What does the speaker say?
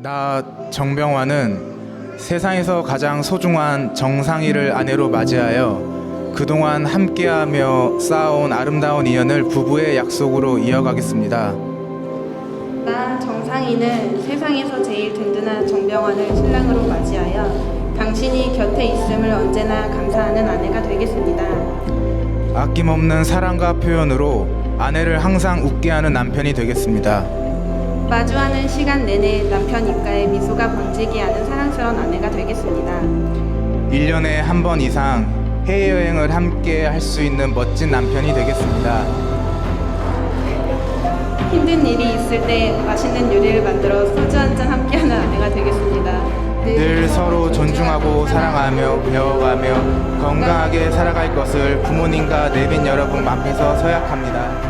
나 정병환은 세상에서 가장 소중한 정상이를 아내로 맞이하여 그동안 함께하며 쌓아온 아름다운 인연을 부부의 약속으로 이어가겠습니다. 난 정상이는 세상에서 제일 든든한 정병환을 신랑으로 맞이하여 당신이 곁에 있음을 언제나 감사하는 아내가 되겠습니다. 아낌없는 사랑과 표현으로 아내를 항상 웃게 하는 남편이 되겠습니다. 마주하는 시간 내내 남편 입가에 미소가 번지게 하는 사랑스러운 아내가 되겠습니다. 1년에 한 번 이상 해외여행을 함께 할 수 있는 멋진 남편이 되겠습니다. 힘든 일이 있을 때 맛있는 요리를 만들어 소주 한 잔 함께하는 아내가 되겠습니다. 늘 서로 존중하고 사랑하며 배워가며 건강하게 살아갈 것을 부모님과 내빈 여러분 앞에서 서약합니다.